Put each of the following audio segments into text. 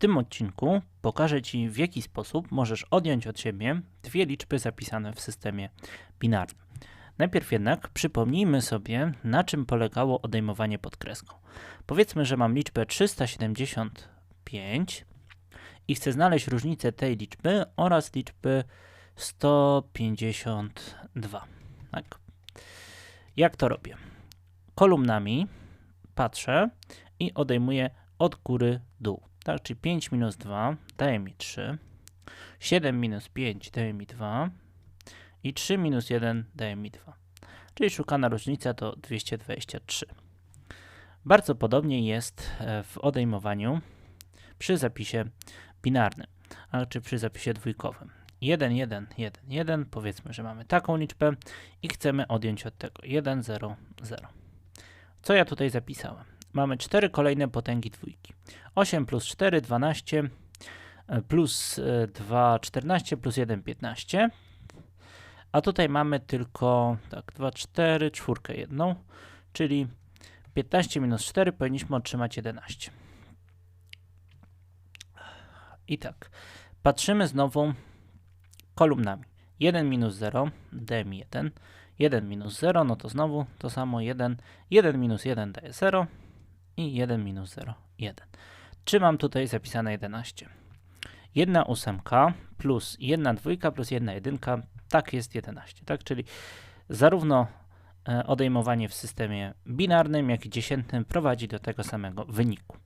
tym odcinku pokażę Ci, w jaki sposób możesz odjąć od siebie dwie liczby zapisane w systemie binarnym. Najpierw jednak przypomnijmy sobie, na czym polegało odejmowanie pod kreską. Powiedzmy, że mam liczbę 375 i chcę znaleźć różnicę tej liczby oraz liczby 152. Tak. Jak to robię? Kolumnami patrzę i odejmuję od góry dół. Czyli 5 minus 2 daje mi 3, 7 minus 5 daje mi 2 i 3 minus 1 daje mi 2. Czyli szukana różnica to 223. Bardzo podobnie jest e, w odejmowaniu przy zapisie binarnym, a czy przy zapisie dwójkowym. 1, 1, 1, 1, powiedzmy, że mamy taką liczbę i chcemy odjąć od tego 1, 0, 0. Co ja tutaj zapisałem? Mamy 4 kolejne potęgi dwójki. 8 plus 4, 12, e, plus 2, e, 14, plus 1, 15. A tutaj mamy tylko tak, 2, 4, czwórkę jedną, czyli 15 minus 4 powinniśmy otrzymać 11. I tak, patrzymy znowu kolumnami. 1 minus 0 daje mi 1. 1 minus 0, no to znowu to samo 1. 1 minus 1 daje 0 i 1 minus 0, 1. Czy mam tutaj zapisane 11? 1 ósemka plus 1 dwójka plus 1 jedynka, tak jest 11, tak? Czyli zarówno e, odejmowanie w systemie binarnym, jak i dziesiętnym prowadzi do tego samego wyniku.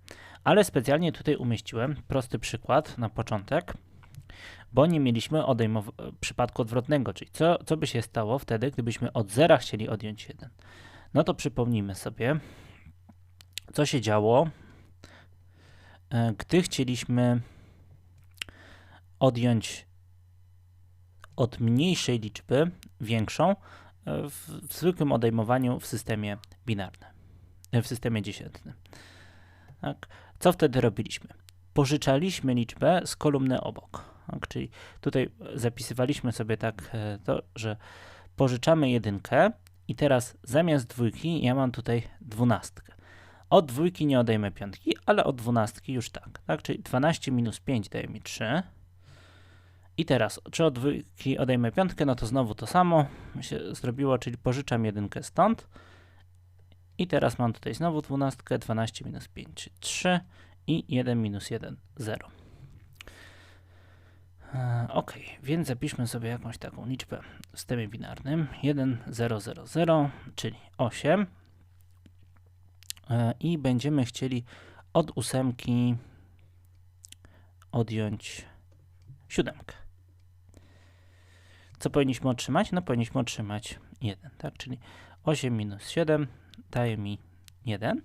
Ale specjalnie tutaj umieściłem prosty przykład na początek, bo nie mieliśmy odejmow- przypadku odwrotnego, czyli co, co by się stało wtedy, gdybyśmy od zera chcieli odjąć 1. No to przypomnijmy sobie, co się działo, e, gdy chcieliśmy odjąć od mniejszej liczby większą e, w, zwykłym odejmowaniu w systemie binarnym, e, w systemie dziesiętnym. Tak. Co wtedy robiliśmy? Pożyczaliśmy liczbę z kolumny obok. Tak, czyli tutaj zapisywaliśmy sobie tak to, że pożyczamy jedynkę i teraz zamiast dwójki ja mam tutaj dwunastkę. Od dwójki nie odejmę piątki, ale od dwunastki już tak, tak? Czyli 12 minus 5 daje mi 3. I teraz, czy od dwójki odejmę piątkę, no to znowu to samo się zrobiło, czyli pożyczam jedynkę stąd. I teraz mam tutaj znowu dwunastkę, 12 minus 5, 3 i 1 minus 1, 0. Ok, więc zapiszmy sobie jakąś taką liczbę w systemie binarnym. 1, 0, 0, 0, czyli 8. E, i będziemy chcieli od ósemki odjąć siódemkę. Co powinniśmy otrzymać? No powinniśmy otrzymać 1, tak? Czyli 8 minus 7 daje mi 1.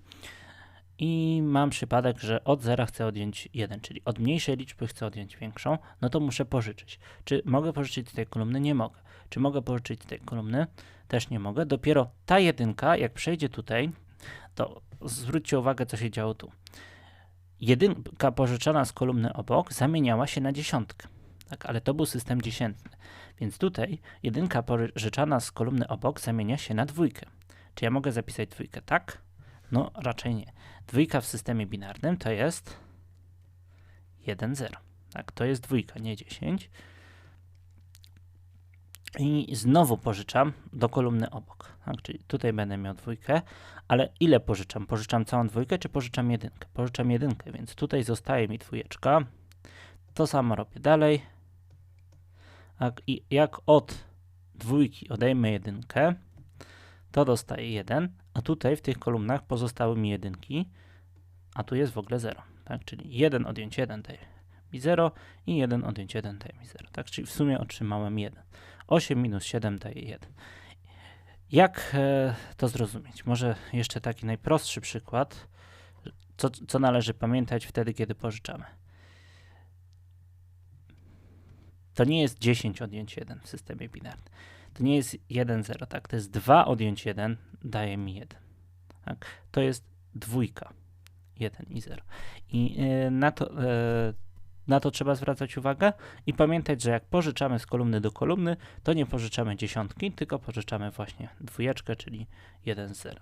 I mam przypadek, że od zera chcę odjąć 1, czyli od mniejszej liczby chcę odjąć większą, no to muszę pożyczyć. Czy mogę pożyczyć tej kolumny? Nie mogę. Czy mogę pożyczyć tej kolumny? Też nie mogę. Dopiero ta jedynka, jak przejdzie tutaj, to zwróćcie uwagę, co się działo tu. Jedynka pożyczona z kolumny obok zamieniała się na dziesiątkę, tak, ale to był system dziesiętny. Więc tutaj jedynka pożyczana z kolumny obok zamienia się na dwójkę. Czy ja mogę zapisać dwójkę tak? No raczej nie. Dwójka w systemie binarnym to jest 1, 0. Tak, to jest dwójka, nie 10 i znowu pożyczam do kolumny obok. Tak, czyli tutaj będę miał dwójkę, ale ile pożyczam? Pożyczam całą dwójkę, czy pożyczam jedynkę? Pożyczam jedynkę, więc tutaj zostaje mi dwójeczka. To samo robię dalej. Tak, I jak od dwójki odejmę jedynkę, to dostaję 1, a tutaj w tych kolumnach pozostały mi jedynki, a tu jest w ogóle 0. Tak, czyli 1 odjąć 1 daje mi 0 i 1 odjąć 1 daje mi 0. Tak, czyli w sumie otrzymałem 1. 8 minus 7 daje 1. Jak e, to zrozumieć? Może jeszcze taki najprostszy przykład, co, co należy pamiętać wtedy, kiedy pożyczamy. To nie jest 10 odjąć 1 w systemie binarnym. To nie jest 1, 0, tak? To jest 2 odjąć 1 daje mi 1. Tak? To jest dwójka. 1 i 0. I e, na to e, na to trzeba zwracać uwagę i pamiętać, że jak pożyczamy z kolumny do kolumny, to nie pożyczamy dziesiątki, tylko pożyczamy właśnie dwójeczkę, czyli 1 z 0.